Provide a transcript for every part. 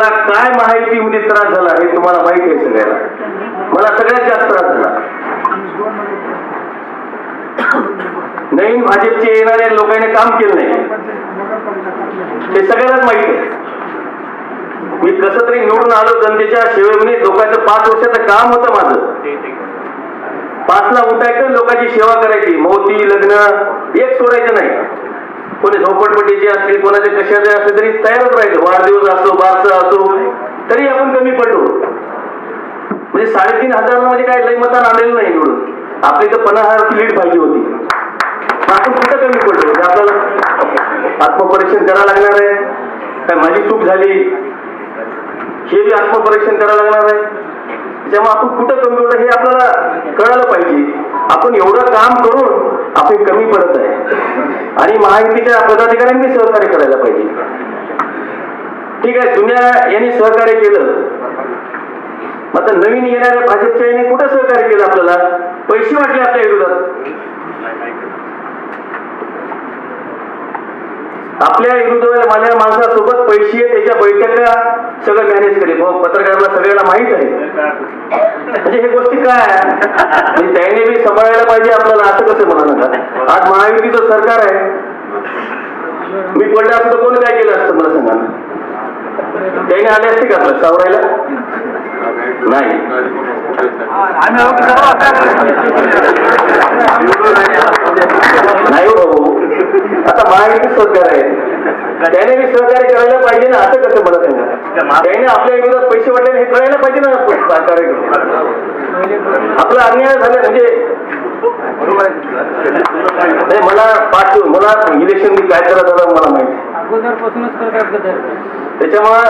मला काय माहितीमध्ये त्रास झाला हे तुम्हाला माहिती आहे सगळ्याला. मला सगळ्यात जास्त त्रास झाला. नवीन भाजपचे येणाऱ्या लोकांनी काम केलं नाही. ते सगळ्यांनाच माहिती आहे. मी कस तरी निवडून आलो जनतेच्या सेवेमध्ये लोकांचं पाच वर्षाचं काम होतं माझं. पाचला उठायचं लोकांची सेवा करायची. मोती लग्न एक सोडायचं नाही. कोणी झोपडपट्टीचे असतील कोणाचे कशाचे असले तरी तयारच राहिले. वाढदिवस असो बारसं असो तरी आपण कमी पडलो. म्हणजे साडेतीन हजार म्हणजे काय लय मतान आलेलं नाही निवडून आपली तर पन्नास हजारची लीड पाहिजे होती. आपण कुठं कमी पडलो? म्हणजे आपल्याला आत्मपरीक्षण करावं लागणार आहे. काय माझी चूक झाली? हे बी आत्मपरीक्षण करावं लागणार आहे. त्यामुळे आपण कुठं कमी पडलं हे आपल्याला कळायला पाहिजे. आपण एवढं काम करून आपण कमी पडत आहे. आणि महायुतीच्या पदाधिकाऱ्यांनी सहकार्य करायला पाहिजे. ठीक आहे जुन्या यांनी सहकार्य केलं. मग आता नवीन येणाऱ्या भाजपच्या यांनी कुठं सहकार्य केलं आपल्याला? पैसे वाटले आपल्या विरोधात. आपल्या विरुद्ध माझ्या माणसासोबत पैसे त्याच्या बैठका सगळं मॅनेज करेल मग पत्रकाराला सगळ्याला माहीत आहे. म्हणजे हे गोष्टी काय? म्हणजे त्याने बी सांभाळायला पाहिजे आपल्याला असं कसं म्हणा नका आज महायुतीचं सरकार आहे. मी पडलं असतं तर कोणी काय केलं असतं मला सांगा. त्याने आले असते का आपलं सावरायला? नाही. नाही हो भाऊ. आता महायुती सरकार आहे. त्याने बी सहकार्य करायला पाहिजे ना असं कसं मला सांगा त्याने आपल्या विरोधात पैसे वाटले हे कळायला पाहिजे ना सहकार्य आपला अन्याय झाला म्हणजे नाही मला पाच मला इलेक्शन मी काय करत होता मला माहिती त्याच्यामुळं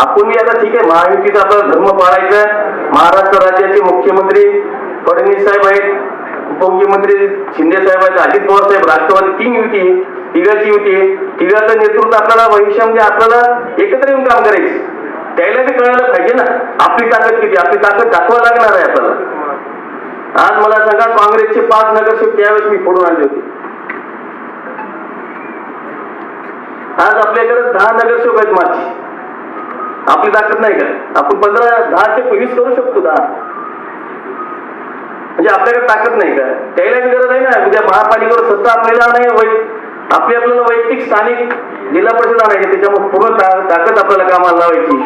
आपण बी आता ठीक आहे महायुतीचा आपला धर्म पाळायचा. महाराष्ट्र राज्याचे मुख्यमंत्री फडणवीस साहेब आहेत उपमुख्यमंत्री शिंदे साहेब आहेत अजित पवार साहेब राष्ट्रवादी तीन युती आहे. तिघाची होती. तिघाचं नेतृत्व आपल्याला भविष्यामध्ये म्हणजे आपल्याला एकत्र येऊन काम करायचं. त्याला ते कळायला पाहिजे ना. आपली ताकद किती? आपली ताकद दाखवा लागणार आहे आपल्याला. आज मला सांगा काँग्रेसचे पाच नगरसेवक त्यावेळेस मी फोडून आणले होते. आज आपल्याकडे दहा नगरसेवक आहेत माझी आपली ताकद नाही का? आपण पंधरा दहाचे वीस करू शकतो दहा. म्हणजे आपल्याकडे ताकद नाही का? त्याला गरज आहे ना? उद्या महापालिकेवर सत्ता आपल्याला नाही वै आपली आपल्याला वैयक्तिक स्थानिक जिल्हा परिषद आणायची त्याच्यामुळे पूर्ण ता- ताकद आपल्याला कामाला लावायची.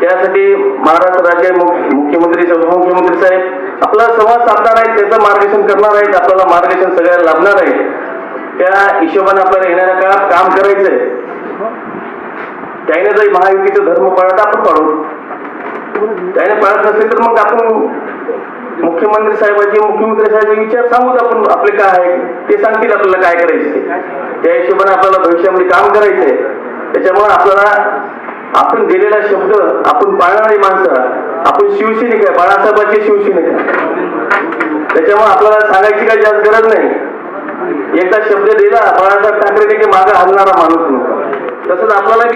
त्यासाठी महाराष्ट्र राज्य मुख्यमंत्री उपमुख्यमंत्री साहेब आपला संवाद साधणार आहेत त्याचं मार्गदर्शन करणार आहेत आपल्याला मार्गदर्शन सगळ्याला लाभणार आहे त्या हिशोबाने आपल्याला येणाऱ्या काळात काम करायचंय. त्याने जर महायुतीचं धर्म पाळत आपण पाळू त्याने पाळत नसेल तर मग आपण मुख्यमंत्री साहेबांचे मुख्यमंत्री साहेबांचे विचार सांगूत आपण आपले काय आहे ते सांगतील आपल्याला काय करायचे त्या हिशोबाने आपल्याला भविष्यामध्ये काम करायचंय. त्याच्यामुळे आपल्याला आपण दिलेला शब्द आपण पाळणारी माणसं आपण शिवसैनिक आहे बाळासाहेबांचे शिवसैनिक आहे. त्याच्यामुळे आपल्याला सांगायची काही जास्त गरज नाही. एकदा शब्द दिला बाळासाहेब ठाकरे की मागे हलणारा माणूस नव्हता तसंच आपल्याला